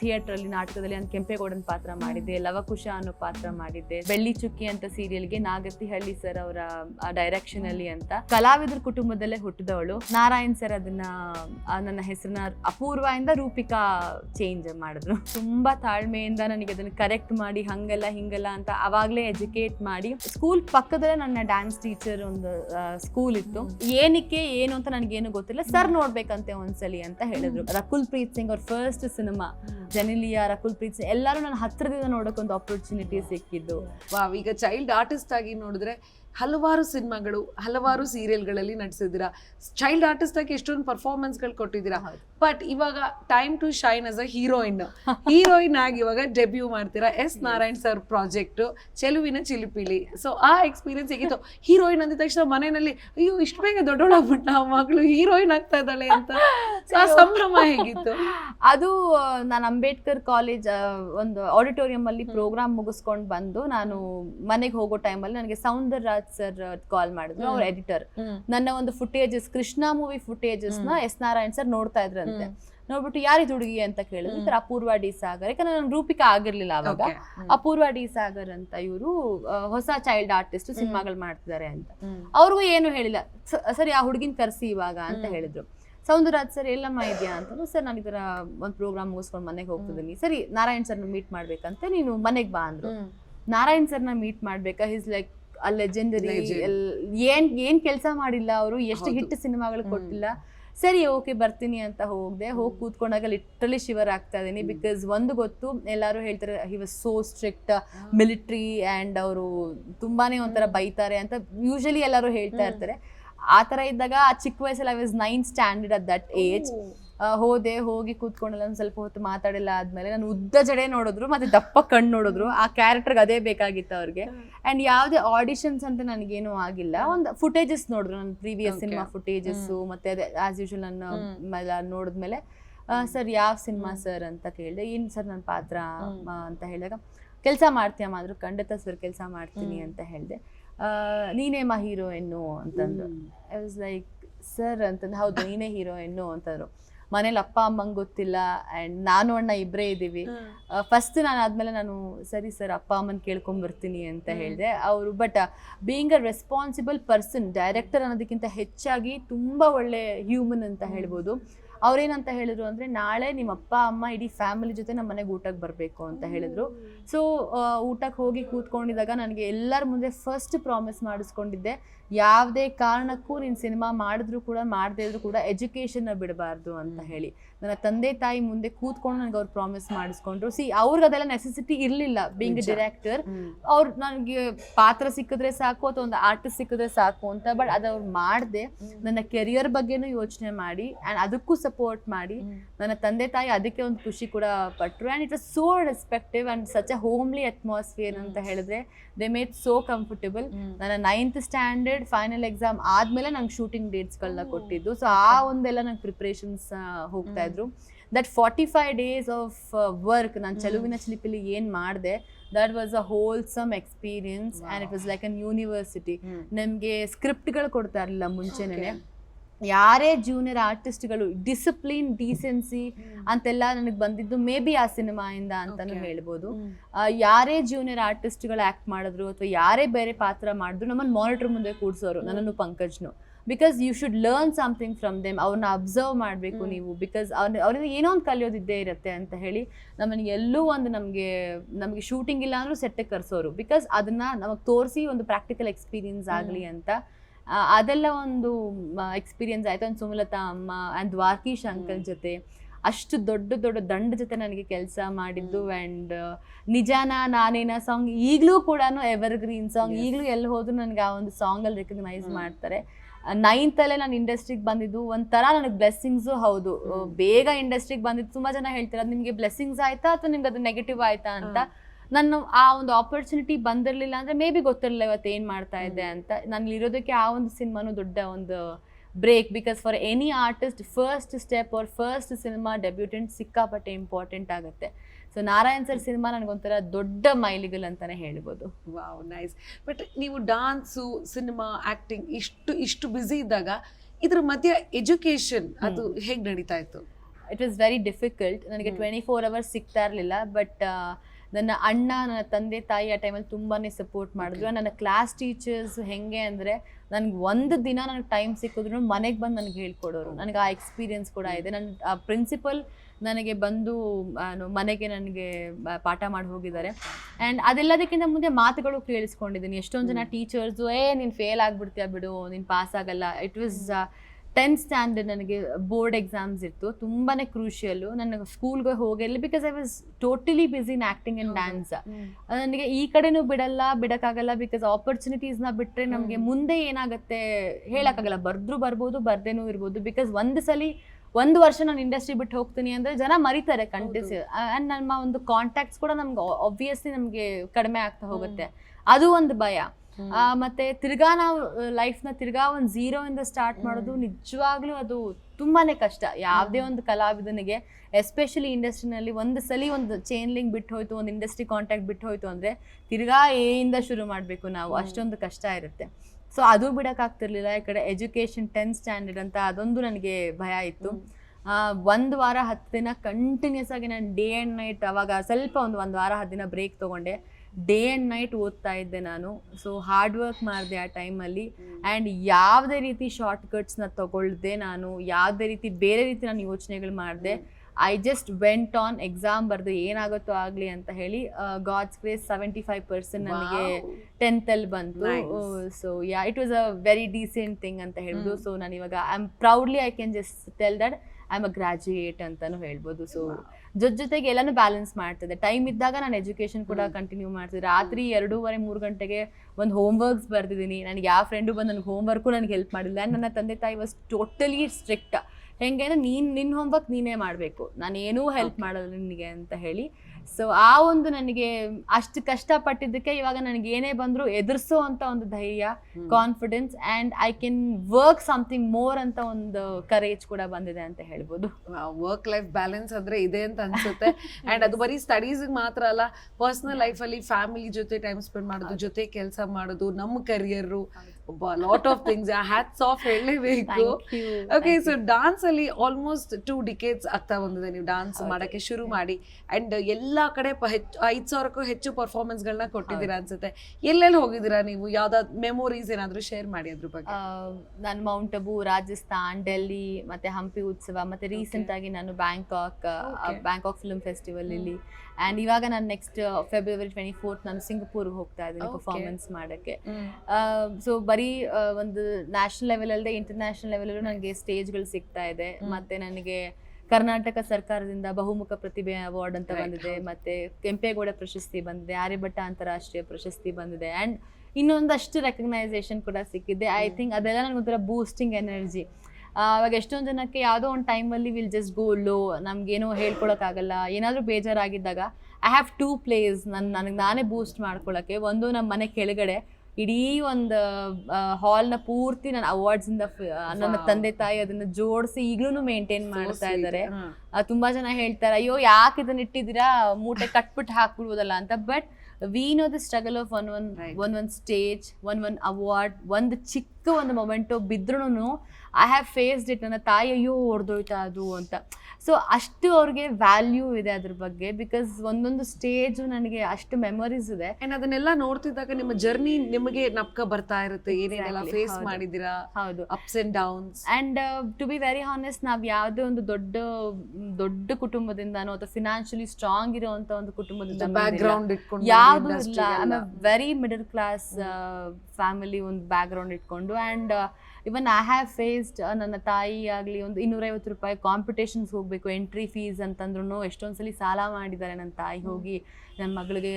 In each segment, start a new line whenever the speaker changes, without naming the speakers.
Theatre ಅಲ್ಲಿ ನಾಟಕದಲ್ಲಿ ನಾನು ಕೆಂಪೇಗೌಡನ ಪಾತ್ರ ಮಾಡಿದ್ದೆ ಲವಕುಶ ಅನ್ನೋ ಪಾತ್ರ ಮಾಡಿದ್ದೆ. ಬೆಳ್ಳಿ ಚುಕ್ಕಿ ಅಂತ ಸೀರಿಯಲ್ಗೆ ನಾಗತಿ ಹಳ್ಳಿ ಸರ್ ಅವರ ಡೈರೆಕ್ಷನ್ ಅಲ್ಲಿ ಅಂತ. ಕಲಾವಿದರ ಕುಟುಂಬದಲ್ಲೇ ಹುಟ್ಟಿದವಳು. ನಾರಾಯಣ್ ಸರ್ ಅದನ್ನ ನನ್ನ ಹೆಸರನ್ನ ಅಪೂರ್ವ ಇಂದ ರೂಪಿಕಾ ಚೇಂಜ್ ಮಾಡಿದ್ರು. ತುಂಬಾ ತಾಳ್ಮೆಯಿಂದ ನನಗೆ ಅದನ್ನ ಕರೆಕ್ಟ್ ಮಾಡಿ ಹಂಗಲ್ಲ ಹಿಂಗಲ್ಲ ಅಂತ ಅವಾಗ್ಲೇ ಎಜುಕೇಟ್ ಮಾಡಿ ಸ್ಕೂಲ್ ಪಕ್ಕದಲ್ಲೇ ನನ್ನ ಡ್ಯಾನ್ಸ್ ಟೀಚರ್ ಒಂದು ಸ್ಕೂಲ್ ಇತ್ತು. ಏನಕ್ಕೆ ಏನು ಅಂತ ನನಗೇನು ಗೊತ್ತಿಲ್ಲ. ಸರ್ ನೋಡ್ಬೇಕಂತೆ ಒಂದ್ಸಲಿ ಅಂತ ಹೇಳಿದ್ರು. ರಕುಲ್ ಪ್ರೀತ್ ಸಿಂಗ್ ಅವ್ರ ಫಸ್ಟ್ ಸಿನಿಮಾ ಜನಿಲಿಯಾ, ರಕುಲ್ ಪ್ರೀತ್ ಸಿಂಗ್, ಎಲ್ಲರೂ ನನ್ನ ಹತ್ರದಿಂದ ನೋಡೋಕೆ ಒಂದು ಆಪರ್ಚುನಿಟಿ ಸಿಕ್ಕಿದ್ದು.
ವಾವ್ ಈಗ ಚೈಲ್ಡ್ ಆರ್ಟಿಸ್ಟ್ ಆಗಿ ನೋಡಿದ್ರೆ ಹಲವಾರು ಸಿನಿಮಾಗಳು ಹಲವಾರು ಸೀರಿಯಲ್ಗಳಲ್ಲಿ ನಟಿಸಿದ್ದೀರಾ ಚೈಲ್ಡ್ ಆರ್ಟಿಸ್ಟ್ ಆಗಿ ಎಷ್ಟೊಂದು ಪರ್ಫಾರ್ಮೆನ್ಸ್ಗಳು ಕೊಟ್ಟಿದ್ದೀರಾ. ಬಟ್ ಇವಾಗ time to shine as a heroine heroine ಆಗಿ ಇವಾಗ ಡೆಬ್ಯೂ ಮಾಡ್ತೀರಾ? ಎಸ್. ನಾರಾಯಣ್ ಸರ್ ಪ್ರಾಜೆಕ್ಟ್ ಚೆಲುವಿನ ಚಿಲಿಪಿಲಿ. ಸೊ ಆ ಎಕ್ಸ್ಪೀರಿಯನ್ಸ್ ಹೇಗಿತ್ತು? ಹೀರೋಯಿನ್ ಅಂದ ತಕ್ಷಣ ಮನೆಯಲ್ಲಿ ಅಯ್ಯೋ ಇಷ್ಟು ಬೇಗ ದೊಡ್ಡೋಳಾಗ್ಬಿಟ್ಟ ಮಗಳು? ಹೀರೋಯಿನ್ ಆಗ್ತಾ ಇದ್ದಾಳೆ ಅಂತ. ಸೊ ಆ ಸಂಭ್ರಮ ಹೇಗಿತ್ತು?
ಅದು ನಾನು ಅಂಬೇಡ್ಕರ್ ಕಾಲೇಜ್ ಒಂದು ಆಡಿಟೋರಿಯಂ ಅಲ್ಲಿ ಪ್ರೋಗ್ರಾಮ್ ಮುಗಿಸ್ಕೊಂಡು ಬಂದು ನಾನು ಮನೆಗೆ ಹೋಗೋ ಟೈಮಲ್ಲಿ ನನಗೆ ಸೌಂದರ್ ಸರ್ ಕಾಲ್ ಮಾಡಿದ್ರು ಅವ್ರ ಎಡಿಟರ್. ನನ್ನ ಒಂದು ಫುಟೇಜಸ್ ಕೃಷ್ಣ ಮೂವಿ ಫುಟೇಜಸ್ನ ಎಸ್ ನಾರಾಯಣ್ ಸರ್ ನೋಡ್ತಾ ಇದ್ರಂತೆ. ನೋಡ್ಬಿಟ್ಟು ಯಾರಿದ್ ಹುಡುಗಿ ಅಂತ ಕೇಳಿದ್ರು ಈ ತರ ಅಪೂರ್ವ ಡಿ ಸಾಗರ್. ಯಾಕಂದ್ರೆ ನಾನು ರೂಪಿಕಾ ಆಗಿರ್ಲಿಲ್ಲ ಅವಾಗ. ಅಪೂರ್ವ ಡಿ ಸಾಗರ್ ಅಂತ ಇವರು ಹೊಸ ಚೈಲ್ಡ್ ಆರ್ಟಿಸ್ಟ್ ಸಿನಿಮಾಗಳು ಮಾಡ್ತಿದ್ದಾರೆ ಅಂತ. ಅವ್ರಿಗೂ ಏನು ಹೇಳಿಲ್ಲ. ಸರಿ ಆ ಹುಡುಗಿನ ಕರ್ಸಿ ಇವಾಗ ಅಂತ ಹೇಳಿದ್ರು. ಸೌಂದರಾಜ್ ಸರ್ ಎಲ್ಲಮ್ಮ ಇದೆಯಾ? ಅಂತಂದ್ರು ಸರ್ ನಾನು ಇದರ ಒಂದು ಪ್ರೋಗ್ರಾಮ್ ಮುಗಿಸ್ಕೊಂಡು ಮನೆಗೆ ಹೋಗ್ತಿದ್ದೀನಿ ಸರಿ ನಾರಾಯಣ್ ಸರ್ನ ಮೀಟ್ ಮಾಡ್ಬೇಕಂತ ನೀನು ಮನೆಗೆ ಬಾ ಅಂದ್ರು. ನಾರಾಯಣ್ ಸರ್ನ ಮೀಟ್ ಮಾಡ್ಬೇಕಾ? He's like a legendary. ಏನ್ ಏನ್ ಕೆಲಸ ಮಾಡಿಲ್ಲ ಅವರು ಎಷ್ಟು. ಹಿಟ್ ಸಿನಿಮಾಗಳು ಕೊಟ್ಟಿಲ್ಲ. ಸರಿ ಓಕೆ ಬರ್ತೀನಿ ಅಂತ ಹೋಗ್ದೆ. ಹೋಗಿ ಕೂತ್ಕೊಂಡಾಗ ಲಿಟ್ರಲಿ ಶಿವರ್ ಆಗ್ತಾ ಇದೀನಿ ಬಿಕಾಸ್ ಒಂದು ಗೊತ್ತು ಎಲ್ಲರೂ ಹೇಳ್ತಾರೆ he was so strict military and ಅವರು ತುಂಬಾನೇ ಒಂಥರ ಬೈತಾರೆ ಅಂತ ಯೂಶಲಿ ಎಲ್ಲರೂ ಹೇಳ್ತಾ ಇರ್ತಾರೆ. ಆ ಥರ ಇದ್ದಾಗ ಆ ಚಿಕ್ಕ ವಯಸ್ಸಲ್ಲಿ I was nine standard at that age ಹೋದೆ ಹೋಗಿ ಕೂತ್ಕೊಂಡಲ್ಲ ಒಂದು ಸ್ವಲ್ಪ ಹೊತ್ತು ಮಾತಾಡಿಲ್ಲ ಆದ್ಮೇಲೆ ನಾನು ಉದ್ದ ಜಡೆ ನೋಡಿದ್ರು ಮತ್ತೆ ದಪ್ಪ ಕಣ್ಣು ನೋಡಿದ್ರು. ಆ ಕ್ಯಾರೆಕ್ಟರ್ಗೆ ಅದೇ ಬೇಕಾಗಿತ್ತು ಅವ್ರಿಗೆ. ಅಂಡ್ ಯಾವುದೇ ಆಡಿಷನ್ಸ್ ಅಂತ ನನಗೇನು ಆಗಿಲ್ಲ. ಒಂದು ಫುಟೇಜಸ್ ನೋಡಿದ್ರು ನನ್ನ ಪ್ರೀವಿಯಸ್. ಸಿನಿಮಾ ಫುಟೇಜಸ್ ಮತ್ತೆ ಅದೇ ಆಸ್ ಯೂಶುವಲ್ ನನ್ನ ನೋಡಿದ್ಮೇಲೆ ಸರ್ ಯಾವ ಸಿನಿಮಾ ಸರ್? ಅಂತ ಕೇಳಿದೆ. ಏನು ಸರ್ ನನ್ನ ಪಾತ್ರ. ಅಂತ ಹೇಳಿದಾಗ ಕೆಲಸ ಮಾಡ್ತೀಯಮ್ಮ ಮಾದ್ರು ಖಂಡಿತ ಸರ್ ಕೆಲಸ ಮಾಡ್ತೀನಿ. ಅಂತ ಹೇಳಿದೆ. ನೀನೇ ಹೀರೋಯಿನ್ನು ಅಂತಂದ್ರು.
Hmm.
I was like sir ಅಂತಂದು ಹೌದು ನೀನೇ ಹೀರೋಯಿನ್ನು ಅಂತಂದ್ರು. ಮನೇಲಿ ಅಪ್ಪ ಅಮ್ಮಂಗೆ ಗೊತ್ತಿಲ್ಲ. ಆ್ಯಂಡ್ ನಾನು ಅಣ್ಣ ಇಬ್ಬರೇ ಇದ್ದೀವಿ. ಫಸ್ಟ್ ನಾನು ಆದಮೇಲೆ ನಾನು ಸರಿ ಸರ್ ಅಪ್ಪ ಅಮ್ಮನ ಕೇಳ್ಕೊಂಬರ್ತೀನಿ ಅಂತ. ಹೇಳಿದೆ. ಅವರು but being a responsible person director ಅನ್ನೋದಕ್ಕಿಂತ ಹೆಚ್ಚಾಗಿ ತುಂಬ ಒಳ್ಳೆ ಹ್ಯೂಮನ್ ಅಂತ. ಹೇಳ್ಬೋದು. ಅವ್ರೇನಂತ ಹೇಳಿದ್ರು ಅಂದರೆ ನಾಳೆ ನಿಮ್ಮ ಅಪ್ಪ ಅಮ್ಮ ಇಡೀ ಫ್ಯಾಮಿಲಿ ಜೊತೆ ನಮ್ಮ ಮನೆಗೆ ಊಟಕ್ಕೆ ಬರಬೇಕು ಅಂತ ಹೇಳಿದ್ರು. ಸೊ ಊಟಕ್ಕೆ ಹೋಗಿ ಕೂತ್ಕೊಂಡಿದ್ದಾಗ ನನಗೆ ಎಲ್ಲರ ಮುಂದೆ ಫಸ್ಟ್ ಪ್ರಾಮಿಸ್ ಮಾಡಿಸ್ಕೊಂಡಿದ್ದೆ. ಯಾವುದೇ ಕಾರಣಕ್ಕೂ ನೀನು ಸಿನಿಮಾ ಮಾಡಿದ್ರು ಕೂಡ ಮಾಡದೇ ಇದ್ರು ಕೂಡ ಎಜುಕೇಷನ್ನ ಬಿಡಬಾರ್ದು ಅಂತ ಹೇಳಿ. ನನ್ನ ತಂದೆ ತಾಯಿ ಮುಂದೆ ಕೂತ್ಕೊಂಡು ನನಗೆ ಅವ್ರು ಪ್ರಾಮಿಸ್ ಮಾಡಿಸ್ಕೊಂಡ್ರು. ಸಿ ಅವ್ರಿಗೆ ಅದೆಲ್ಲ ನೆಸೆಸಿಟಿ ಇರಲಿಲ್ಲ ಬೀಂಗ್
ಅ
ಡೈರೆಕ್ಟರ್. ಅವ್ರು ನನಗೆ ಪಾತ್ರ ಸಿಕ್ಕಿದ್ರೆ ಸಾಕು ಅಥವಾ ಒಂದು ಆರ್ಟಿಸ್ಟ್ ಸಿಕ್ಕಿದ್ರೆ ಸಾಕು ಅಂತ ಬಟ್ ಅದು ಅವ್ರು ಮಾಡಿದೆ. ನನ್ನ ಕೆರಿಯರ್ ಬಗ್ಗೆನೂ ಯೋಚನೆ ಮಾಡಿ ಆ್ಯಂಡ್ ಅದಕ್ಕೂ ಸಪೋರ್ಟ್ ಮಾಡಿ. ನನ್ನ ತಂದೆ ತಾಯಿ ಅದಕ್ಕೆ ಒಂದು ಖುಷಿ ಕೂಡ ಪಟ್ಟರು and it was so respective and such a homely atmosphere ಅಂತ ಹೇಳಿದ್ರೆ ದೇ ಮೇಡ್ ಸೋ ಕಂಫರ್ಟಬಲ್ ನನ್ನ ನೈನ್ತ್ ಸ್ಟ್ಯಾಂಡರ್ಡ್ ಫೈನಲ್ ಎಕ್ಸಾಮ್ ಆದ್ಮೇಲೆ ನಂಗೆ ಶೂಟಿಂಗ್ ಡೇಟ್ಸ್ಗಳನ್ನ. ಕೊಟ್ಟಿದ್ದು. ಸೊ ಆ ಒಂದೆಲ್ಲ ನಂಗೆ ಪ್ರಿಪ್ರೇಷನ್ಸ್ ಹೋಗ್ತಾ ಇದ್ರು. That forty five days of work ನಾನು ಚೆಲುವಿನ ಚಿಲಿಪಿಲಿ ಏನು ಮಾಡಿದೆ that was a wholesome experience and it was like an university. ನಮಗೆ ಸ್ಕ್ರಿಪ್ಟ್ಗಳು ಕೊಡ್ತಾ ಇರಲಿಲ್ಲ ಮುಂಚೆನೇ. ಯಾರೇ ಜೂನಿಯರ್ ಆರ್ಟಿಸ್ಟ್ಗಳು ಡಿಸಿಪ್ಲಿನ್ ಡೀಸೆನ್ಸಿ. ಅಂತೆಲ್ಲ ನನಗೆ ಬಂದಿದ್ದು ಮೇ ಬಿ ಆ ಸಿನಿಮಾಯಿಂದ ಅಂತಾನು. ಹೇಳ್ಬೋದು. ಯಾರೇ ಜೂನಿಯರ್ ಆರ್ಟಿಸ್ಟ್ಗಳು ಆ್ಯಕ್ಟ್ ಮಾಡಿದ್ರು ಅಥವಾ ಯಾರೇ ಬೇರೆ ಪಾತ್ರ ಮಾಡಿದ್ರು ನಮ್ಮನ್ನು ಮಾನಿಟರ್ ಮುಂದೆ ಕೂಡ್ಸೋರು ನನ್ನನ್ನು ಪಂಕಜ್ನು. Because you should learn something from them ಅವ್ರನ್ನ ಅಬ್ಸರ್ವ್ ಮಾಡಬೇಕು ನೀವು. ಬಿಕಾಸ್ ಅವ್ರ ಅವ್ರಿಂದ ಏನೋ ಒಂದು ಕಲಿಯೋದಿದ್ದೇ ಇರುತ್ತೆ ಅಂತ ಹೇಳಿ ನಮ್ಮನ್ನು ಎಲ್ಲೂ ಒಂದು ನಮಗೆ ನಮಗೆ ಶೂಟಿಂಗ್ ಇಲ್ಲ ಅಂದ್ರೂ ಸೆಟ್ಟಿಗೆ ಕರೆಸೋರು. ಬಿಕಾಸ್ ಅದನ್ನ ನಮಗೆ ತೋರಿಸಿ ಒಂದು ಪ್ರಾಕ್ಟಿಕಲ್ ಎಕ್ಸ್ಪೀರಿಯನ್ಸ್ ಆಗಲಿ ಅಂತ ಅದೆಲ್ಲ ಒಂದು ಎಕ್ಸ್ಪೀರಿಯನ್ಸ್ ಆಯ್ತು. ಒಂದು ಸುಮಲತಾ ಅಮ್ಮ ಆ್ಯಂಡ್ ದ್ವಾರ್ಕೀಶ್ ಅಂಕಲ್ ಜೊತೆ. ಅಷ್ಟು ದೊಡ್ಡ ದೊಡ್ಡ ದಂಡ ಜೊತೆ ನನಗೆ ಕೆಲಸ ಮಾಡಿದ್ದು ಆ್ಯಂಡ್ ನಿಜಾನ ನಾನೇನ ಸಾಂಗ್ ಈಗಲೂ ಕೂಡ ಎವರ್ ಗ್ರೀನ್ ಸಾಂಗ್. ಈಗಲೂ ಎಲ್ಲಿ ಹೋದ್ರು ನನಗೆ ಆ ಒಂದು ಸಾಂಗಲ್ಲಿ ರೆಕಗ್ನೈಸ್. ಮಾಡ್ತಾರೆ. ನೈನ್ತಲ್ಲೇ ನಾನು ಇಂಡಸ್ಟ್ರಿಗೆ ಬಂದಿದ್ದು. ಒಂಥರ ನನಗೆ ಬ್ಲೆಸ್ಸಿಂಗ್ಸು ಹೌದು. ಬೇಗ ಇಂಡಸ್ಟ್ರಿಗೆ ಬಂದಿದ್ದು. ತುಂಬ ಜನ ಹೇಳ್ತಾರೆ ಅದು ನಿಮಗೆ ಬ್ಲೆಸ್ಸಿಂಗ್ಸ್ ಆಯ್ತಾ ಅಥವಾ ನಿಮ್ಗೆ ಅದು ನೆಗೆಟಿವ್ ಆಯ್ತಾ? ಅಂತ. ನನ್ನ ಆ ಒಂದು ಆಪರ್ಚುನಿಟಿ ಬಂದಿರಲಿಲ್ಲ ಅಂದರೆ ಮೇ ಬಿ ಗೊತ್ತಿರಲಿಲ್ಲ ಇವತ್ತು ಏನು ಮಾಡ್ತಾ ಇದ್ದೆ ಅಂತ. ನಾನು ಇರೋದಕ್ಕೆ ಆ ಒಂದು ಸಿನಿಮಾನು ದೊಡ್ಡ ಒಂದು break because for any artist first step ಅವ್ರ ಫಸ್ಟ್ ಸಿನಿಮಾ ಡೆಬ್ಯೂಟೆಂಟ್ ಸಿಕ್ಕಾಪಟ್ಟೆ ಇಂಪಾರ್ಟೆಂಟ್ ಆಗುತ್ತೆ. ಸೊ ನಾರಾಯಣ್ ಸರ್ ಸಿನಿಮಾ ನನಗೊಂಥರ ದೊಡ್ಡ ಮೈಲಿಗಲ್ ಅಂತಾನೆ ಹೇಳ್ಬೋದು.
ವಾವ್ ನೈಸ್ ಬಟ್ ನೀವು ಡಾನ್ಸು ಸಿನಿಮಾ ಆ್ಯಕ್ಟಿಂಗ್ ಇಷ್ಟು ಇಷ್ಟು ಬ್ಯುಸಿ ಇದ್ದಾಗ ಇದ್ರ ಮಧ್ಯೆ ಎಜುಕೇಷನ್ ಅದು ಹೇಗೆ ನಡೀತಾ ಇತ್ತು?
ಇಟ್ ವಾಸ್ ವೆರಿ ಡಿಫಿಕಲ್ಟ್ ನನಗೆ. ಟ್ವೆಂಟಿ ಫೋರ್ ಅವರ್ಸ್ ಸಿಗ್ತಾ ಇರಲಿಲ್ಲ ಬಟ್ ನನ್ನ ಅಣ್ಣ ನನ್ನ ತಂದೆ ತಾಯಿ ಆ ಟೈಮಲ್ಲಿ ತುಂಬಾ ಸಪೋರ್ಟ್ ಮಾಡಿದ್ರು. ನನ್ನ ಕ್ಲಾಸ್ ಟೀಚರ್ಸ್ ಹೆಂಗೆ ಅಂದರೆ ನನಗೆ ಒಂದು ದಿನ ನನಗೆ ಟೈಮ್ ಸಿಕ್ಕಿದ್ರು ಮನೆಗೆ ಬಂದು ನನಗೆ ಹೇಳ್ಕೊಡೋರು. ನನಗೆ ಆ ಎಕ್ಸ್ಪೀರಿಯನ್ಸ್ ಕೂಡ ಇದೆ. ನನ್ನ ಪ್ರಿನ್ಸಿಪಲ್ ನನಗೆ ಬಂದು ಮನೆಗೆ ನನಗೆ ಪಾಠ ಮಾಡಿ ಹೋಗಿದ್ದಾರೆ. ಆ್ಯಂಡ್ ಅದೆಲ್ಲದಕ್ಕಿಂತ ಮುಂದೆ ಮಾತುಗಳು ಕೇಳಿಸ್ಕೊಂಡಿದ್ದೀನಿ. ಎಷ್ಟೊಂದು ಜನ ಟೀಚರ್ಸು ಏ ನೀನು ಫೇಲ್ ಆಗಿಬಿಡ್ತೀಯ ಬಿಡು ನೀನು ಪಾಸ್ ಆಗಲ್ಲ. ಇಟ್ ವಾಸ್ ಟೆಂತ್ ಸ್ಟ್ಯಾಂಡರ್ಡ್ ನನಗೆ ಬೋರ್ಡ್ ಎಕ್ಸಾಮ್ಸ್ ಇತ್ತು. ತುಂಬಾ ಕ್ರೂಷಿಯಲ್ಲು ನನಗೆ ಸ್ಕೂಲ್ಗೆ ಹೋಗಿರಲಿ because I was totally busy in acting and dance ನನಗೆ ಈ ಕಡೆನೂ ಬಿಡಲ್ಲ ಬಿಡೋಕ್ಕಾಗಲ್ಲ ಬಿಕಾಸ್ ಆಪರ್ಚುನಿಟೀಸ್ನ ಬಿಟ್ಟರೆ ನಮಗೆ ಮುಂದೆ ಏನಾಗುತ್ತೆ ಹೇಳೋಕ್ಕಾಗಲ್ಲ. ಬರ್ದ್ರು ಬರ್ಬೋದು ಬರ್ದೇನೂ ಇರ್ಬೋದು. ಬಿಕಾಸ್ ಒಂದು ಸಲ ಒಂದು ವರ್ಷ ನಾನು ಇಂಡಸ್ಟ್ರಿ ಬಿಟ್ಟು ಹೋಗ್ತೀನಿ ಅಂದರೆ ಜನ ಮರಿತಾರೆ ಕಂಟಿನ್ಯೂಸ್ ಆ್ಯಂಡ್ ನಮ್ಮ ಒಂದು ಕಾಂಟ್ಯಾಕ್ಟ್ಸ್ ಕೂಡ ನಮ್ಗೆ ಆಬ್ವಿಯಸ್ಲಿ ನಮಗೆ ಕಡಿಮೆ ಆಗ್ತಾ ಹೋಗುತ್ತೆ. ಅದು ಒಂದು ಭಯ. ಮತ್ತೆ ತಿರ್ಗಾ ನಾವು ಲೈಫ್ನ ತಿರ್ಗಾ ಒಂದು ಝೀರೋ ಇಂದ ಸ್ಟಾರ್ಟ್ ಮಾಡೋದು. ನಿಜವಾಗ್ಲೂ ಅದು ತುಂಬಾನೇ ಕಷ್ಟ. ಯಾವುದೇ ಒಂದು ಕಲಾವಿದನಿಗೆ ಎಸ್ಪೆಷಲಿ ಇಂಡಸ್ಟ್ರಿನಲ್ಲಿ ಒಂದು ಸಲ ಒಂದು ಚೈನ್ ಲಿಂಕ್ ಬಿಟ್ಟು ಹೋಯ್ತು ಒಂದು ಇಂಡಸ್ಟ್ರಿ ಕಾಂಟ್ಯಾಕ್ಟ್ ಬಿಟ್ಟು ಹೋಯ್ತು ಅಂದ್ರೆ ತಿರ್ಗಾ ಎ ಇಂದ ಶುರು ಮಾಡಬೇಕು ನಾವು. ಅಷ್ಟೊಂದು ಕಷ್ಟ ಇರುತ್ತೆ. ಸೊ ಅದು ಬಿಡೋಕ್ಕಾಗ್ತಿರ್ಲಿಲ್ಲ ಈ ಕಡೆ ಎಜುಕೇಶನ್ ಟೆಂತ್ ಸ್ಟ್ಯಾಂಡರ್ಡ್ ಅಂತ ಅದೊಂದು ನನಗೆ ಭಯ ಇತ್ತು. ಒಂದು ವಾರ ಹತ್ತು ದಿನ ಕಂಟಿನ್ಯೂಸ್ ಆಗಿ ನಾನು ಡೇ ಆ್ಯಂಡ್ ನೈಟ್ ಅವಾಗ ಸ್ವಲ್ಪ ಒಂದು ಒಂದು ವಾರ ಹತ್ತು ದಿನ ಬ್ರೇಕ್ ತೊಗೊಂಡೆ. ಡೇ ಆ್ಯಂಡ್ ನೈಟ್ ಓದ್ತಾ ಇದ್ದೆ ನಾನು. ಸೊ ಹಾರ್ಡ್ ವರ್ಕ್ ಮಾಡಿದೆ ಆ ಟೈಮಲ್ಲಿ ಆ್ಯಂಡ್ ಯಾವುದೇ ರೀತಿ ಶಾರ್ಟ್ಕಟ್ಸ್ನ ತಗೊಳ್ದೆ ನಾನು, ಯಾವುದೇ ರೀತಿ ಬೇರೆ ರೀತಿ ನಾನು ಯೋಚನೆಗಳು ಮಾಡಿದೆ I just went on exam ಬರೆದು ಏನಾಗುತ್ತೋ ಆಗಲಿ ಅಂತ ಹೇಳಿ God's grace seventy five percent ನನಗೆ ಟೆಂತಲ್ಲಿ ಬಂತು. So yeah it was a very decent thing ಅಂತ ಹೇಳ್ಬೋದು. ಸೊ ನಾನು ಇವಾಗ I am proudly I can just tell that I am a graduate ಅಂತಾನು ಹೇಳ್ಬೋದು. ಸೊ ಜೊತೆ ಜೊತೆಗೆ ಎಲ್ಲಾನು ಬ್ಯಾಲೆನ್ಸ್ ಮಾಡ್ತಿದ್ದೆ ಟೈಮ್ ಇದ್ದಾಗ ನಾನು ಎಜುಕೇಷನ್ ಕೂಡ ಕಂಟಿನ್ಯೂ ಮಾಡ್ತಿದ್ದೆ. ರಾತ್ರಿ ಎರಡೂವರೆ ಮೂರು ಗಂಟೆಗೆ ಒಂದು ಹೋಮ್ ವರ್ಕ್ಸ್ ಬರ್ತಿದ್ದೀನಿ ನನಗೆ ಯಾವ ಫ್ರೆಂಡು ಬಂದು ನನಗೆ ಹೋಮ್ ವರ್ಕು ನನಗೆ ಹೆಲ್ಪ್ ಮಾಡಿಲ್ಲ. ಆ್ಯಂಡ್ ನನ್ನ ತಂದೆ ತಾಯಿ ವಾಸ್ ಟೋಟಲಿ ಸ್ಟ್ರಿಕ್ಟ್ ಹೆಂಗೆ ಅಂದ್ರೆ ನೀನು ನಿನ್ನ ಹೋಮ್ವರ್ಕ್ ನೀನೇ ಮಾಡಬೇಕು. ನಾನು ಏನೂ ಹೆಲ್ಪ್. ಮಾಡಲ್ಲ ನಿನಗೆ ಅಂತ ಹೇಳಿ. ಸೊ ಆ ಒಂದು ನನಗೆ ಅಷ್ಟು ಕಷ್ಟಪಟ್ಟಿದ್ದಕ್ಕೆ ಇವಾಗ ನನಗೆ ಏನೇ ಬಂದರೂ ಎದುರಿಸೋ ಅಂತ ಒಂದು ಧೈರ್ಯ confidence and I can work something more ಅಂತ ಒಂದು ಕರೇಜ್ ಕೂಡ ಬಂದಿದೆ ಅಂತ ಹೇಳ್ಬೋದು.
ವರ್ಕ್ ಲೈಫ್ ಬ್ಯಾಲೆನ್ಸ್ ಅಂದ್ರೆ ಇದೆ ಅಂತ ಅನ್ಸುತ್ತೆ. ಅಂಡ್ ಅದು ಬರೀ ಸ್ಟಡೀಸ್ ಮಾತ್ರ ಅಲ್ಲ ಪರ್ಸನಲ್ ಲೈಫ್ ಅಲ್ಲಿ ಫ್ಯಾಮಿಲಿ ಜೊತೆ ಟೈಮ್ ಸ್ಪೆಂಡ್ ಮಾಡೋದು ಜೊತೆ ಕೆಲಸ ಮಾಡೋದು ನಮ್ಮ career lot of things hats off ಹೇಳಲೇಬೇಕು ಓಕೆ ಸೊ ಡಾನ್ಸ್ ಅಲ್ಲಿ ಆಲ್ಮೋಸ್ಟ್ ಟೂ ಡಿಕೇಟ್ಸ್ ಆಗ್ತಾ ಬಂದಿದೆ. ನೀವು ಡಾನ್ಸ್. ಮಾಡಕ್ಕೆ ಶುರು ಮಾಡಿ. ಅಂಡ್ ಎಲ್ಲಾ ಕಡೆ ಐದ್ ಸಾವಿರಕ್ಕೂ ಹೆಚ್ಚು ಪರ್ಫಾರ್ಮೆನ್ಸ್ ಗಳನ್ನ ಕೊಟ್ಟಿದ್ದೀರಾ ಅನ್ಸುತ್ತೆ. ಎಲ್ಲೆಲ್ಲಿ ಹೋಗಿದ್ದೀರಾ ನೀವು? ಯಾವ್ದಾದ್ ಮೆಮೊರೀಸ್ ಏನಾದ್ರು ಶೇರ್ ಮಾಡಿ ಅದ್ರ ಬಗ್ಗೆ.
ನಾನು ಮೌಂಟ್ ಅಬು ರಾಜಸ್ಥಾನ್ ಡೆಲ್ಲಿ ಮತ್ತೆ ಹಂಪಿ ಉತ್ಸವ ಮತ್ತೆ ರೀಸೆಂಟ್ ಆಗಿ ನಾನು ಬ್ಯಾಂಕಾಕ್. ಬ್ಯಾಂಕಾಕ್ ಫಿಲ್ಮ್ ಫೆಸ್ಟಿವಲ್ ಇಲ್ಲಿ ಆ್ಯಂಡ್ ಇವಾಗ ನಾನು ನೆಕ್ಸ್ಟ್ ಫೆಬ್ರವರಿ ಟ್ವೆಂಟಿ ಫೋರ್ತ್ ನಾನು ಸಿಂಗಪೂರ್ಗೆ ಹೋಗ್ತಾ ಇದ್ದೀನಿ. ಪರ್ಫಾರ್ಮೆನ್ಸ್ ಮಾಡೋಕ್ಕೆ. ಸೊ ಬರೀ ಒಂದು ನ್ಯಾಷನಲ್ ಲೆವೆಲ್ ಅಲ್ಲದೆ ಇಂಟರ್ನ್ಯಾಷನಲ್ ಲೆವೆಲಲ್ಲೂ ನನಗೆ ಸ್ಟೇಜ್ಗಳು ಸಿಗ್ತಾ ಇದೆ. ಮತ್ತೆ ನನಗೆ ಕರ್ನಾಟಕ ಸರ್ಕಾರದಿಂದ ಬಹುಮುಖ ಪ್ರತಿಭೆ ಅವಾರ್ಡ್ ಅಂತ ಬಂದಿದೆ. ಮತ್ತೆ ಕೆಂಪೇಗೌಡ ಪ್ರಶಸ್ತಿ ಬಂದಿದೆ ಆರ್ಯಭಟ್ಟ ಅಂತಾರಾಷ್ಟ್ರೀಯ ಪ್ರಶಸ್ತಿ ಬಂದಿದೆ ಆ್ಯಂಡ್ ಇನ್ನೊಂದಷ್ಟು ರೆಕಗ್ನೈಸೇಷನ್ ಕೂಡ ಸಿಕ್ಕಿದೆ ಐ ಥಿಂಕ್ ಅದೆಲ್ಲ ನನಗೊಂಥರ ಬೂಸ್ಟಿಂಗ್ ಎನರ್ಜಿ ಅವಾಗ ಎಷ್ಟೊಂದು ಜನಕ್ಕೆ ಯಾವುದೋ ಒಂದು ಟೈಮಲ್ಲಿ ವಿಲ್ ಜಸ್ಟ್ ಗೋ ಲೋ ನಮ್ಗೇನೋ ಹೇಳ್ಕೊಳಕ್ಕಾಗಲ್ಲ ಏನಾದರೂ ಬೇಜಾರಾಗಿದ್ದಾಗ ಐ ಹ್ಯಾವ್ ಟೂ ಪ್ಲೇಸ್ ನನ್ನ ನನಗೆ ನಾನೇ ಬೂಸ್ಟ್ ಮಾಡ್ಕೊಳ್ಳೋಕ್ಕೆ ಒಂದು ನಮ್ಮ ಮನೆ ಕೆಳಗಡೆ ಇಡೀ ಒಂದು ಹಾಲ್ನ ಪೂರ್ತಿ ನನ್ನ ಅವಾರ್ಡ್ಸಿಂದ ನನ್ನ. ತಂದೆ ತಾಯಿ ಅದನ್ನ ಜೋಡಿಸಿ ಈಗಲೂ ಮೇಂಟೈನ್ ಮಾಡ್ತಾ ಇದ್ದಾರೆ. ತುಂಬಾ ಜನ ಹೇಳ್ತಾರೆ ಅಯ್ಯೋ ಯಾಕೆ ಇದನ್ನ ಇಟ್ಟಿದ್ದೀರಾ ಮೂಟೆ ಕಟ್ಬಿಟ್ಟು ಹಾಕ್ಬಿಡ್ಬೋದಲ್ಲ ಅಂತ but we know the struggle of one one. One one stage one one award ಒಂದು ಚಿಕ್ಕ ಒಂದು ಮೊಮೆಂಟು ಬಿದ್ರೂ ಐ ಹ್ಯಾವ್ ಫೇಸ್ಡ್ ಇಟ್ ನನ್ನ ತಾಯಿ ಅಯ್ಯೋ ಹೊಡೆದೋಯ್ತಾ ಅದು ಅಂತ. ಸೊ ಅಷ್ಟು ಅವ್ರಿಗೆ ವ್ಯಾಲ್ಯೂ ಇದೆ ಅದ್ರ ಬಗ್ಗೆ ಬಿಕಾಸ್ ಒಂದೊಂದು ಸ್ಟೇಜು ನನಗೆ ಅಷ್ಟು ಮೆಮೊರೀಸ್ ಇದೆ.
ಅಂಡ್ ಅದನ್ನೆಲ್ಲ ನೋಡ್ತಿದ್ದಾಗ ನಿಮ್ಮ ಜರ್ನಿ ನಿಮಗೆ ನಪ್ಕ ಬರ್ತಾ ಇರುತ್ತೆ. ಏನೇನೆಲ್ಲ ಫೇಸ್ ಮಾಡಿದ್ದೀರಾ?
ಹೌದು.
Ups and downs
and to be very honest ನಾವು ಯಾವುದೇ ಒಂದು ದೊಡ್ಡ ದೊಡ್ಡ ಕುಟುಂಬದಿಂದನೋ ಅಥವಾ ಫಿನಾನ್ಷಿಯಲಿ ಸ್ಟ್ರಾಂಗ್ ಇರೋವಂಥ ಒಂದು ಕುಟುಂಬದಿಂದ ಯಾವುದು ಇಲ್ಲ. I. Very middle class family ಒಂದು ಬ್ಯಾಕ್ಗ್ರೌಂಡ್ ಇಟ್ಕೊಂಡು and even I have faced ನನ್ನ ತಾಯಿ ಆಗಲಿ ಒಂದು ಇನ್ನೂರೈವತ್ತು ರೂಪಾಯಿ ಕಾಂಪಿಟೇಷನ್ಸ್ ಹೋಗಬೇಕು ಎಂಟ್ರಿ ಫೀಸ್ ಅಂತಂದ್ರೂ ಎಷ್ಟೊಂದು ಸಲ ಸಾಲ ಮಾಡಿದ್ದಾರೆ ನನ್ನ ತಾಯಿ ಹೋಗಿ ನನ್ನ ಮಗಳಿಗೆ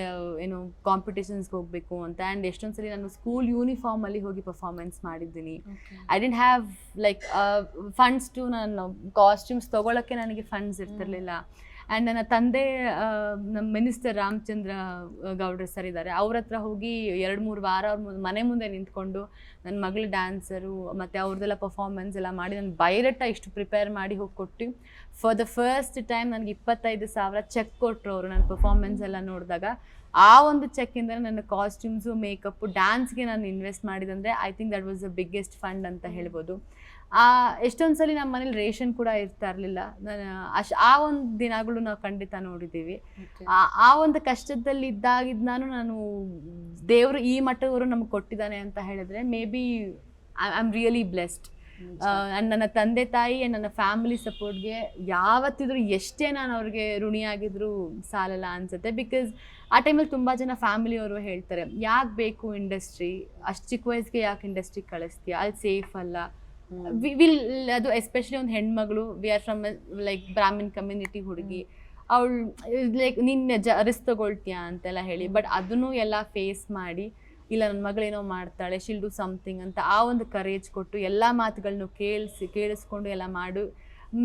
ಏನು ಕಾಂಪಿಟೇಷನ್ಸ್ಗೆ ಹೋಗಬೇಕು ಅಂತ ಆ್ಯಂಡ್ ಎಷ್ಟೊಂದು ಸಲ ನಾನು ಸ್ಕೂಲ್ ಯೂನಿಫಾರ್ಮಲ್ಲಿ ಹೋಗಿ ಪರ್ಫಾರ್ಮೆನ್ಸ್ ಮಾಡಿದ್ದೀನಿ. I didn't have like funds to ನಾನು ಕಾಸ್ಟ್ಯೂಮ್ಸ್ ತೊಗೊಳಕ್ಕೆ ನನಗೆ ಫಂಡ್ಸ್ ಇರ್ತಿರ್ಲಿಲ್ಲ. ಆ್ಯಂಡ್ ನನ್ನ ತಂದೆ ನಮ್ಮ ಮಿನಿಸ್ಟರ್ ರಾಮಚಂದ್ರ ಗೌಡ್ರ ಸರ್ ಇದ್ದಾರೆ. ಅವ್ರ ಹತ್ರ ಹೋಗಿ ಎರಡು ಮೂರು ವಾರ ಅವ್ರ ಮನೆ ಮುಂದೆ ನಿಂತ್ಕೊಂಡು ನನ್ನ ಮಗಳು ಡ್ಯಾನ್ಸರು ಮತ್ತು ಅವ್ರದ್ದೆಲ್ಲ ಪರ್ಫಾರ್ಮೆನ್ಸ್ ಎಲ್ಲ ಮಾಡಿ ನಾನು ಬೈರಟ್ಟ ಇಷ್ಟು ಪ್ರಿಪೇರ್ ಮಾಡಿ ಹೋಗಿ ಕೊಟ್ಟು ಫಾರ್ ದ ಫಸ್ಟ್ ಟೈಮ್ ನನಗೆ ಇಪ್ಪತ್ತೈದು ಸಾವಿರ ಚೆಕ್ ಕೊಟ್ಟರು ಅವರು ನನ್ನ ಪರ್ಫಾರ್ಮೆನ್ಸ್ ಎಲ್ಲ ನೋಡಿದಾಗ. ಆ ಒಂದು ಚೆಕ್ಕಿಂದ ನನ್ನ ಕಾಸ್ಟ್ಯೂಮ್ಸು ಮೇಕಪ್ಪು ಡ್ಯಾನ್ಸ್ಗೆ ನಾನು invest ಮಾಡಿದಂದರೆ I think that was the biggest fund ಅಂತ ಹೇಳ್ಬೋದು. ಆ ಎಷ್ಟೊಂದು ಸಲ ನಮ್ಮ ಮನೇಲಿ ರೇಷನ್ ಕೂಡ ಇರ್ತಾ ಇರಲಿಲ್ಲ. ನಾನು ಅಶ್ ಆ ಒಂದು ದಿನಗಳು ನಾವು ಖಂಡಿತ ನೋಡಿದ್ದೀವಿ ಆ ಆ ಒಂದು ಕಷ್ಟದಲ್ಲಿ ಇದ್ದಾಗಿದ್ದು ನಾನು ನಾನು ದೇವರು ಈ ಮಟ್ಟದವರು ನಮ್ಗೆ ಕೊಟ್ಟಿದ್ದಾನೆ ಅಂತ ಹೇಳಿದ್ರೆ maybe I am really blessed. ನನ್ನ ತಂದೆ ತಾಯಿ ನನ್ನ ಫ್ಯಾಮಿಲಿ ಸಪೋರ್ಟ್ಗೆ ಯಾವತ್ತಿದ್ರು ಎಷ್ಟೇ ನಾನು ಅವ್ರಿಗೆ ಋಣಿಯಾಗಿದ್ರು ಸಾಲಲ್ಲ ಅನ್ಸುತ್ತೆ. ಬಿಕಾಸ್ ಆ ಟೈಮಲ್ಲಿ ತುಂಬ ಜನ ಫ್ಯಾಮಿಲಿಯವರು ಹೇಳ್ತಾರೆ ಯಾಕೆ ಬೇಕು ಇಂಡಸ್ಟ್ರಿ ಅಷ್ಟು ಚಿಕ್ಕ ವಯಸ್ಸಿಗೆ ಯಾಕೆ ಇಂಡಸ್ಟ್ರಿ ಕಳಿಸ್ತೀಯ? ಅಲ್ಲಿ ಸೇಫ್ ಅಲ್ಲ. ವಿಲ್ ಅದು ಎಸ್ಪೆಷಲಿ ಒಂದು ಹೆಣ್ಮಗಳು we are from like Brahmin community ಹುಡುಗಿ. ಅವಳು ಲೈಕ್ ನಿನ್ನ ಜ, ರಿಸ್ಕ್ ತಗೊಳ್ತೀಯಾ ಅಂತೆಲ್ಲ ಹೇಳಿ. ಬಟ್ ಅದನ್ನು ಎಲ್ಲ ಫೇಸ್ ಮಾಡಿ, ಇಲ್ಲ ನನ್ನ ಮಗಳೇನೋ ಮಾಡ್ತಾಳೆ ಶಿಲ್ ಡು ಸಮಥಿಂಗ್ ಅಂತ ಆ ಒಂದು ಕರೇಜ್ ಕೊಟ್ಟು ಎಲ್ಲ ಮಾತುಗಳನ್ನು ಕೇಳಿಸಿ, ಕೇಳಿಸ್ಕೊಂಡು ಎಲ್ಲ ಮಾಡು.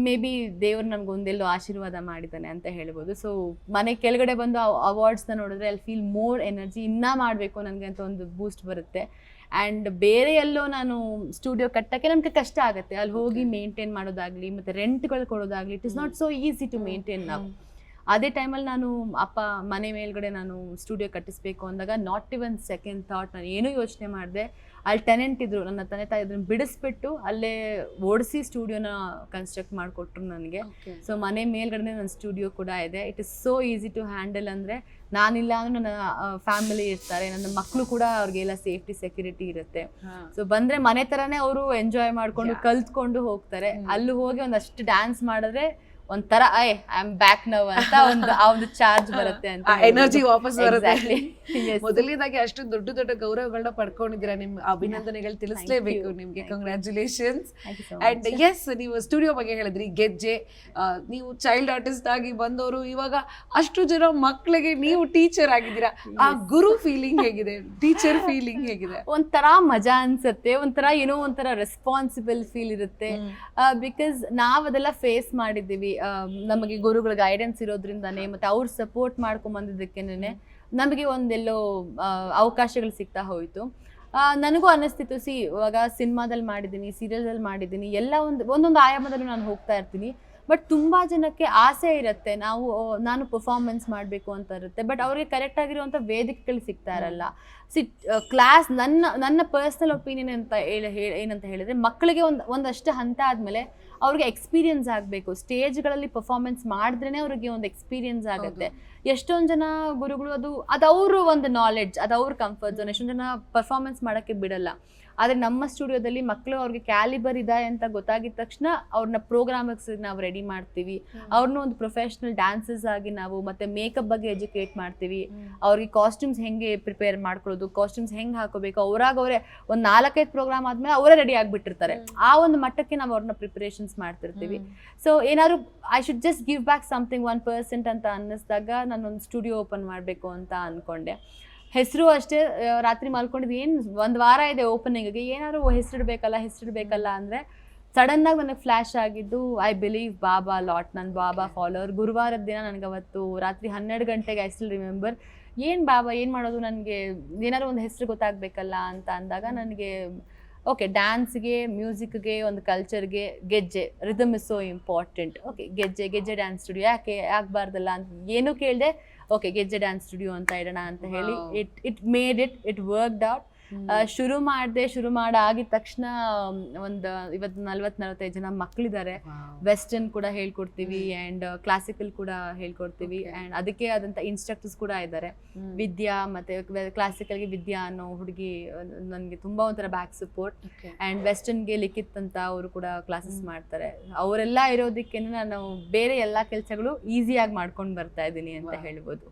ಮೇ ಬಿ ದೇವ್ರು ನಮ್ಗೆ ಒಂದೆಲ್ಲೋ ಆಶೀರ್ವಾದ ಮಾಡಿದ್ದಾನೆ ಅಂತ ಹೇಳ್ಬೋದು. ಸೊ ಮನೆ ಕೆಳಗಡೆ ಬಂದು ಅವಾರ್ಡ್ಸ್ನ ನೋಡಿದ್ರೆ ಅಲ್ಲಿ ಫೀಲ್ ಮೋರ್ ಎನರ್ಜಿ ಇನ್ನೂ ಮಾಡಬೇಕು ನನಗೆ ಅಂತ ಒಂದು ಬೂಸ್ಟ್ ಬರುತ್ತೆ. ಆ್ಯಂಡ್ ಬೇರೆ ಎಲ್ಲೋ ನಾನು ಸ್ಟುಡಿಯೋ ಕಟ್ಟೋಕ್ಕೆ ನಮಗೆ ಕಷ್ಟ ಆಗುತ್ತೆ. ಅಲ್ಲಿ ಹೋಗಿ ಮೇಂಟೈನ್ ಮಾಡೋದಾಗಲಿ ಮತ್ತು ರೆಂಟ್ಗಳು ಕೊಡೋದಾಗಲಿ it is not so easy to maintain ನಾವು. ಅದೇ ಟೈಮಲ್ಲಿ ನಾನು ಅಪ್ಪ ಮನೆ ಮೇಲ್ಗಡೆ ನಾನು ಸ್ಟುಡಿಯೋ ಕಟ್ಟಿಸ್ಬೇಕು ಅಂದಾಗ ನಾಟ್ ಇವನ್ ಸೆಕೆಂಡ್ ಥಾಟ್ ನಾನು ಏನೂ ಯೋಚನೆ ಮಾಡಿದೆ. ಅಲ್ಲಿ ಟೆನೆಂಟ್ ಇದ್ರು ನನ್ನ ತಂದೆ ತಾಯಿ ಅದನ್ನು ಬಿಡಿಸ್ಬಿಟ್ಟು ಅಲ್ಲೇ ಓಡಿಸಿ ಸ್ಟುಡಿಯೋನ ಕನ್ಸ್ಟ್ರಕ್ಟ್ ಮಾಡಿಕೊಟ್ರು ನನಗೆ. ಸೊ ಮನೆ ಮೇಲ್ಗಡೆ ನನ್ನ ಸ್ಟುಡಿಯೋ ಕೂಡ ಇದೆ. It is so easy to handle ಅಂದರೆ ನಾನಿಲ್ಲ ಅಂದ್ರೆ ನನ್ನ ಫ್ಯಾಮಿಲಿ ಇರ್ತಾರೆ. ನನ್ನ ಮಕ್ಕಳು ಕೂಡ ಅವ್ರಿಗೆಲ್ಲ ಸೇಫ್ಟಿ ಸೆಕ್ಯೂರಿಟಿ ಇರುತ್ತೆ. ಸೊ ಬಂದ್ರೆ ಮನೆ ತರನೇ ಅವರು ಎಂಜಾಯ್ ಮಾಡ್ಕೊಂಡು. ಕಲ್ತ್ಕೊಂಡು ಹೋಗ್ತಾರೆ. ಅಲ್ಲಿ ಹೋಗಿ ಒಂದಷ್ಟು ಡ್ಯಾನ್ಸ್ ಮಾಡಿದ್ರೆ ಒಂಥರ I I am back now ಅಂತ ಒಂದು ಆ ಒಂದು ಚಾರ್ಜ್ ಬರುತ್ತೆ ಅಂತ
ಎನರ್ಜಿ ವಾಪಸ್ ಬರುತ್ತೆ. ಮೊದಲನೇದಾಗಿ ಅಷ್ಟು ದೊಡ್ಡ ದೊಡ್ಡ ಗೌರವಗಳನ್ನ ಪಡ್ಕೊಂಡಿದ್ದೀರಾ? ನಿಮ್ ಅಭಿನಂದನೆಗಳು ತಿಳಿಸ್ಲೇಬೇಕು ನಿಮಗೆ. ಕಂಗ್ರ್ಯಾಚುಲೇಷನ್ಸ್ ಅಂಡ್ ಎಸ್ ನೀವು ಸ್ಟುಡಿಯೋ ಬಗ್ಗೆ ಹೇಳಿದ್ರಿ ಗೆಜ್ಜೆ. ನೀವು ಚೈಲ್ಡ್ ಆರ್ಟಿಸ್ಟ್ ಆಗಿ ಬಂದವರು ಇವಾಗ ಅಷ್ಟು ಜನ ಮಕ್ಕಳಿಗೆ ನೀವು ಟೀಚರ್ ಆಗಿದ್ದೀರಾ? ಆ ಗುರು ಫೀಲಿಂಗ್ ಹೇಗಿದೆ? ಟೀಚರ್ ಫೀಲಿಂಗ್ ಹೇಗಿದೆ?
ಒಂಥರ ಮಜಾ ಅನ್ಸುತ್ತೆ ಒಂಥರ ಏನೋ ಒಂಥರ ರೆಸ್ಪಾನ್ಸಿಬಲ್ ಫೀಲ್ ಇರುತ್ತೆ. ಬಿಕಾಸ್ ನಾವು ಅದೆಲ್ಲ ಫೇಸ್ ಮಾಡಿದ್ದೀವಿ. ನಮಗೆ ಗುರುಗಳ ಗೈಡೆನ್ಸ್ ಇರೋದ್ರಿಂದಾನೆ ಮತ್ತೆ ಅವ್ರು ಸಪೋರ್ಟ್ ಮಾಡ್ಕೊಂಡ್ ಬಂದಿದ್ದಕ್ಕೇನೆ ನಮಗೆ ಒಂದೆಲ್ಲೋ ಅವಕಾಶಗಳು ಸಿಗ್ತಾ ಹೋಯಿತು. ನನಗೂ ಅನ್ನಿಸ್ತಿತ್ತು ಸಿ, ಇವಾಗ ಸಿನಿಮಾದಲ್ಲಿ ಮಾಡಿದ್ದೀನಿ ಸೀರಿಯಲ್ದಲ್ಲಿ ಮಾಡಿದ್ದೀನಿ, ಎಲ್ಲ ಒಂದು, ಒಂದೊಂದು ಆಯಾಮದಲ್ಲೂ ನಾನು ಹೋಗ್ತಾ ಇರ್ತೀನಿ. ಬಟ್ ತುಂಬ ಜನಕ್ಕೆ ಆಸೆ ಇರುತ್ತೆ ನಾವು ನಾನು ಪರ್ಫಾರ್ಮೆನ್ಸ್ ಮಾಡಬೇಕು ಅಂತ ಇರುತ್ತೆ. ಬಟ್ ಅವ್ರಿಗೆ ಕರೆಕ್ಟ್ ಆಗಿರುವಂಥ ವೇದಿಕೆಗಳು ಸಿಗ್ತಾ ಇರಲ್ಲ ಸಿ ಕ್ಲಾಸ್ ನನ್ನ ನನ್ನ ಪರ್ಸ್ನಲ್ ಒಪಿನಿಯನ್ ಅಂತ ಏನಂತ ಹೇಳಿದ್ರೆ ಮಕ್ಕಳಿಗೆ ಒಂದು ಒಂದಷ್ಟು ಹಂತ ಆದಮೇಲೆ ಅವ್ರಿಗೆ ಎಕ್ಸ್ಪೀರಿಯನ್ಸ್ ಆಗಬೇಕು. ಸ್ಟೇಜ್ಗಳಲ್ಲಿ ಪರ್ಫಾರ್ಮೆನ್ಸ್ ಮಾಡಿದ್ರೇ ಅವ್ರಿಗೆ ಒಂದು ಎಕ್ಸ್ಪೀರಿಯನ್ಸ್ ಆಗುತ್ತೆ. ಎಷ್ಟೊಂದು ಜನ ಗುರುಗಳು ಅದು ಅದು ಅವರು ಒಂದು ನಾಲೆಡ್ಜ್ ಅದು ಅವ್ರ ಕಂಫರ್ಟ್ ಝೋನ್ ಎಷ್ಟೊಂದು ಜನ ಪರ್ಫಾರ್ಮೆನ್ಸ್ ಮಾಡೋಕ್ಕೆ ಬಿಡಲ್ಲ. ಆದರೆ ನಮ್ಮ ಸ್ಟುಡಿಯೋದಲ್ಲಿ ಮಕ್ಕಳು ಅವ್ರಿಗೆ ಕ್ಯಾಲಿಬರ್ ಇದೆ ಅಂತ ಗೊತ್ತಾಗಿದ ತಕ್ಷಣ ಅವ್ರನ್ನ ಪ್ರೋಗ್ರಾಮ್ಸ್ ನಾವು ರೆಡಿ ಮಾಡ್ತೀವಿ. ಅವ್ರನ್ನ ಒಂದು ಪ್ರೊಫೆಷ್ನಲ್ ಡ್ಯಾನ್ಸಸ್ ಆಗಿ ನಾವು ಮತ್ತೆ ಮೇಕಪ್ ಬಗ್ಗೆ ಎಜುಕೇಟ್ ಮಾಡ್ತೀವಿ. ಅವ್ರಿಗೆ ಕಾಸ್ಟ್ಯೂಮ್ಸ್ ಹೆಂಗೆ ಪ್ರಿಪೇರ್ ಮಾಡ್ಕೊಳ್ಳೋದು ಕಾಸ್ಟ್ಯೂಮ್ಸ್ ಹೆಂಗೆ ಹಾಕೋಬೇಕು ಅವ್ರಾಗ ಅವರೇ ಒಂದು ನಾಲ್ಕೈದು ಪ್ರೋಗ್ರಾಮ್ ಆದ್ಮೇಲೆ ಅವರೇ ರೆಡಿ ಆಗಿಬಿಟ್ಟಿರ್ತಾರೆ. ಆ ಒಂದು ಮಟ್ಟಕ್ಕೆ ನಾವು ಅವ್ರನ್ನ ಪ್ರಿಪರೇಷನ್ಸ್ ಮಾಡ್ತಿರ್ತೀವಿ. ಸೊ ಏನಾದ್ರು I should just give back something one percent ಅಂತ ಅನ್ನಿಸ್ದಾಗ ನಾನೊಂದು ಸ್ಟುಡಿಯೋ ಓಪನ್ ಮಾಡಬೇಕು ಅಂತ ಅಂದ್ಕೊಂಡೆ ಹೆಸರು ಅಷ್ಟೇ ರಾತ್ರಿ ಮಲ್ಕೊಂಡಿದ್ದು ಏನು ಒಂದು ವಾರ ಇದೆ ಓಪನಿಂಗ್ಗೆ ಏನಾದ್ರು ಹೆಸರಿಡ್ಬೇಕಲ್ಲ ಹೆಸರಿಡ್ಬೇಕಲ್ಲ ಅಂದರೆ ಸಡನ್ನಾಗಿ ನನಗೆ ಫ್ಲ್ಯಾಶ್ ಆಗಿದ್ದು ಐ ಬಿಲೀವ್ ಬಾಬಾ ಲಾಟ್ ನನ್ನ ಬಾಬಾ ಫಾಲೋವರ್ ಗುರುವಾರದ ದಿನ ನನಗೆ ಅವತ್ತು ರಾತ್ರಿ ಹನ್ನೆರಡು ಗಂಟೆಗೆ ಐ ಸ್ಟಿಲ್ ರಿಮೆಂಬರ್ ಏನು ಬಾಬಾ ಏನು ಮಾಡೋದು ನನಗೆ, ಏನಾದ್ರು ಒಂದು ಹೆಸರು ಗೊತ್ತಾಗಬೇಕಲ್ಲ ಅಂತ ಅಂದಾಗ ನನಗೆ ಓಕೆ ಡ್ಯಾನ್ಸ್ಗೆ ಮ್ಯೂಸಿಕ್ಗೆ ಒಂದು ಕಲ್ಚರ್ಗೆ Gejje rhythm is so important okay Gejje Gejje dance studio ಯಾಕೆ ಆಗಬಾರ್ದಲ್ಲ ಅಂತ ಏನೂ ಕೇಳಿದೆ ಓಕೆ ಗೆಜ್ಜೆ ಡ್ಯಾನ್ಸ್ ಸ್ಟುಡಿಯೋ ಅಂತ ಇಡೋಣ ಅಂತ ಹೇಳಿ. It it made it it worked out ಶುರು ಮಾಡಿದೆ ಶುರು ಮಾಡಾಗಿದ ತಕ್ಷಣ ಒಂದು ಇವತ್ತು ನಲ್ವತ್ ನಲವತ್ತೈದು ಜನ ಮಕ್ಕಳಿದ್ದಾರೆ ವೆಸ್ಟರ್ನ್ ಕೂಡ ಹೇಳ್ಕೊಡ್ತೀವಿ ಅಂಡ್ ಕ್ಲಾಸಿಕಲ್ ಕೂಡ ಹೇಳ್ಕೊಡ್ತೀವಿ ಅಂಡ್ ಅದಕ್ಕೆ ಆದಂತ ಇನ್ಸ್ಟ್ರಕ್ಟರ್ಸ್ ಕೂಡ ಇದ್ದಾರೆ ವಿದ್ಯಾ ಮತ್ತೆ ಕ್ಲಾಸಿಕಲ್ಗೆ ವಿದ್ಯಾ ಅನ್ನೋ ಹುಡುಗಿ ನನಗೆ ತುಂಬಾ ಒಂಥರ ಬ್ಯಾಕ್ ಸಪೋರ್ಟ್ ಆ್ಯಂಡ್ ವೆಸ್ಟರ್ನ್ಗೆ ಲಿಖಿತ್ ಅಂತ ಅವರು ಕೂಡ ಕ್ಲಾಸಸ್ ಮಾಡ್ತಾರೆ. ಅವರೆಲ್ಲ ಇರೋದಕ್ಕೆ ನಾನು ಬೇರೆ ಎಲ್ಲಾ ಕೆಲಸಗಳು ಈಸಿಯಾಗಿ ಮಾಡ್ಕೊಂಡು ಬರ್ತಾ ಇದ್ದೀನಿ ಅಂತ. ಹೇಳ್ಬೋದು.